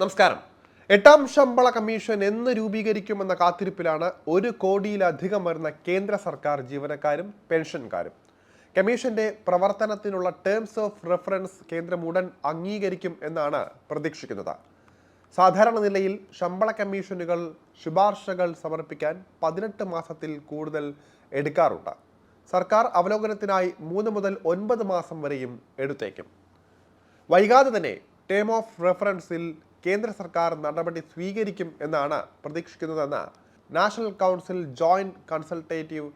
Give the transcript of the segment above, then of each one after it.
നമസ്കാരം. എട്ടാം ശമ്പള കമ്മീഷൻ എന്ന് രൂപീകരിക്കുമെന്ന കാത്തിരിപ്പിലാണ് ഒരു കോടിയിലധികം വരുന്ന കേന്ദ്ര സർക്കാർ ജീവനക്കാരും പെൻഷൻകാരും. കമ്മീഷന്റെ പ്രവർത്തനത്തിനുള്ള ടേംസ് ഓഫ് റെഫറൻസ് കേന്ദ്രം ഉടൻ അംഗീകരിക്കും എന്നാണ് പ്രതീക്ഷിക്കുന്നത്. സാധാരണ നിലയിൽ ശമ്പള കമ്മീഷനുകൾ ശുപാർശകൾ സമർപ്പിക്കാൻ പതിനെട്ട് മാസത്തിൽ കൂടുതൽ എടുക്കാറുണ്ട്. സർക്കാർ അവലോകനത്തിനായി മൂന്ന് മുതൽ ഒൻപത് മാസം വരെയും എടുത്തേക്കും. വൈകാതെ തന്നെ ടേം ഓഫ് റെഫറൻസിൽ കേന്ദ്ര സർക്കാർ നടപടി സ്വീകരിക്കും എന്നാണ് പ്രതീക്ഷിക്കുന്നതെന്ന് national council joint consultative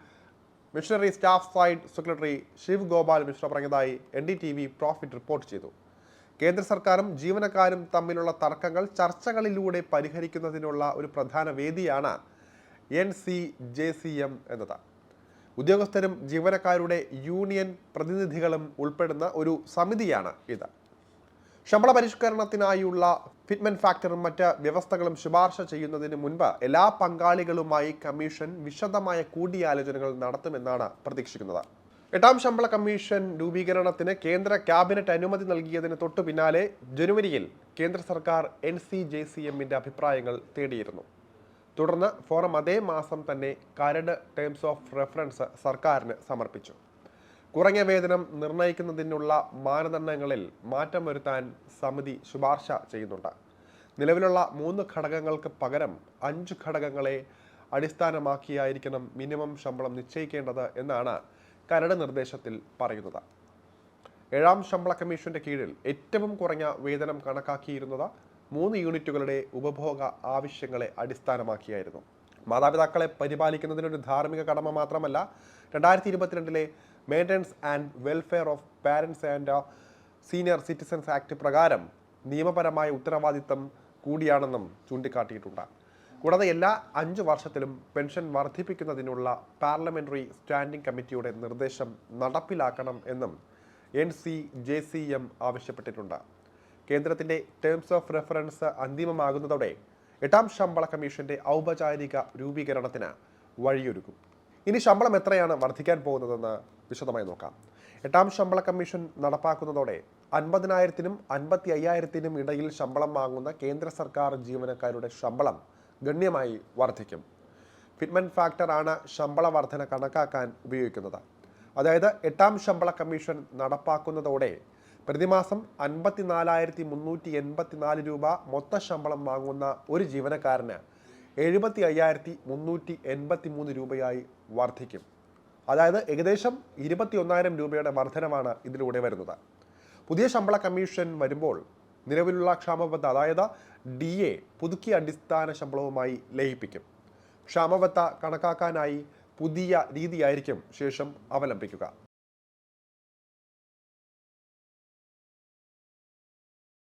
machinery staff side secretary Shiv Gopal Mishra പറഞ്ഞതായി N D T V profit report ചെയ്തു. കേന്ദ്ര സർക്കാരും ജീവനക്കാരും തമ്മിലുള്ള തർക്കങ്ങൾ ചർച്ചകളിലൂടെ പരിഹരിക്കുന്നതിനുള്ള ഒരു പ്രധാന വേദിയാണ് N C J C M എന്നത്. ഉദ്യോഗസ്ഥരും ജീവനക്കാരുടെ യൂണിയൻ പ്രതിനിധികളും ഉൾപ്പെടുന്ന ഒരു സമിതിയാണ് ഇത്. ശമ്പള പരിഷ്കരണത്തിനായുള്ള ഫിറ്റ്മെന്റ് ഫാക്ടറും മറ്റ് വ്യവസ്ഥകളും ശുപാർശ ചെയ്യുന്നതിന് മുൻപ് എല്ലാ പങ്കാളികളുമായി കമ്മീഷൻ വിശദമായ കൂടിയാലോചനകൾ നടത്തുമെന്നാണ് പ്രതീക്ഷിക്കുന്നത്. എട്ടാം ശമ്പള കമ്മീഷൻ രൂപീകരണത്തിന് കേന്ദ്ര ക്യാബിനറ്റ് അനുമതി നൽകിയതിന് തൊട്ടു പിന്നാലെ ജനുവരിയിൽ കേന്ദ്ര സർക്കാർ എൻ സി ജെ സി എമ്മിന്റെ അഭിപ്രായങ്ങൾ തേടിയിരുന്നു. തുടർന്ന് ഫോറം അതേ മാസം തന്നെ കരട് ടേംസ് ഓഫ് റെഫറൻസ് സർക്കാരിന് സമർപ്പിച്ചു. കുറഞ്ഞ വേതനം നിർണയിക്കുന്നതിനുള്ള മാനദണ്ഡങ്ങളിൽ മാറ്റം വരുത്താൻ സമിതി ശുപാർശ ചെയ്യുന്നുണ്ട്. നിലവിലുള്ള മൂന്ന് ഘടകങ്ങൾക്ക് പകരം അഞ്ച് ഘടകങ്ങളെ അടിസ്ഥാനമാക്കിയായിരിക്കണം മിനിമം ശമ്പളം നിശ്ചയിക്കേണ്ടത് എന്നാണ് കരട് നിർദ്ദേശത്തിൽ പറയുന്നത്. ഏഴാം ശമ്പള കമ്മീഷന്റെ കീഴിൽ ഏറ്റവും കുറഞ്ഞ വേതനം കണക്കാക്കിയിരുന്നത് മൂന്ന് യൂണിറ്റുകളുടെ ഉപഭോഗ ആവശ്യങ്ങളെ അടിസ്ഥാനമാക്കിയായിരുന്നു. മാതാപിതാക്കളെ പരിപാലിക്കുന്നതിനൊരു ധാർമ്മിക കടമ മാത്രമല്ല രണ്ടായിരത്തി ഇരുപത്തിരണ്ടിലെ maintenance and welfare of parents and senior citizens act പ്രകാരം നിയമപരമായ ഉത്തരവാദിത്തം കൂടിയാണെന്നും ചൂണ്ടിക്കാട്ടിയിട്ടുണ്ട്. കൂടാതെ എല്ലാ അഞ്ച് വർഷത്തിലും പെൻഷൻ വർദ്ധിപ്പിക്കുന്നതിനുള്ള പാർലമെന്ററി സ്റ്റാൻഡിംഗ് കമ്മിറ്റിയുടെ നിർദ്ദേശം നടപ്പിലാക്കണം എന്നും N C J C M ആവശ്യപ്പെട്ടിട്ടുണ്ട്. കേന്ദ്രത്തിന്റെ ടേംസ് ഓഫ് റെഫറൻസ് അന്തിമമാകുന്നതോടെ എട്ടാം ശമ്പള കമ്മീഷന്റെ ഔപചാരിക രൂപീകരണത്തിന് വഴിയൊരുക്കും. ഇനി ശമ്പളം എത്രയാണ് വർദ്ധിക്കാൻ പോകുന്നതെന്ന് വിശദമായി നോക്കാം. എട്ടാം ശമ്പള കമ്മീഷൻ നടപ്പാക്കുന്നതോടെ അൻപതിനായിരത്തിനും അൻപത്തി അയ്യായിരത്തിനും ഇടയിൽ ശമ്പളം വാങ്ങുന്ന കേന്ദ്ര സർക്കാർ ജീവനക്കാരുടെ ശമ്പളം ഗണ്യമായി വർദ്ധിക്കും. ഫിറ്റ്മെന്റ് ഫാക്ടർ ആണ് ശമ്പള വർധന കണക്കാക്കാൻ ഉപയോഗിക്കുന്നത്. അതായത് എട്ടാം ശമ്പള കമ്മീഷൻ നടപ്പാക്കുന്നതോടെ പ്രതിമാസം അൻപത്തിനാലായിരത്തി മുന്നൂറ്റി എൺപത്തിനാല് രൂപ മൊത്ത ശമ്പളം വാങ്ങുന്ന ഒരു ജീവനക്കാരന് എഴുപത്തി അയ്യായിരത്തി മുന്നൂറ്റി എൺപത്തി മൂന്ന് രൂപയായി വർദ്ധിക്കും. അതായത് ഏകദേശം ഇരുപത്തി ഒന്നായിരം രൂപയുടെ വർധനമാണ് ഇതിലൂടെ വരുന്നത്. പുതിയ ശമ്പള കമ്മീഷൻ വരുമ്പോൾ നിലവിലുള്ള ക്ഷാമബത്ത അതായത് ഡി എ പുതുക്കിയ അടിസ്ഥാന ശമ്പളവുമായി ലയിപ്പിക്കും. ക്ഷാമബത്ത കണക്കാക്കാനായി പുതിയ രീതിയായിരിക്കും ശേഷം അവലംബിക്കുക.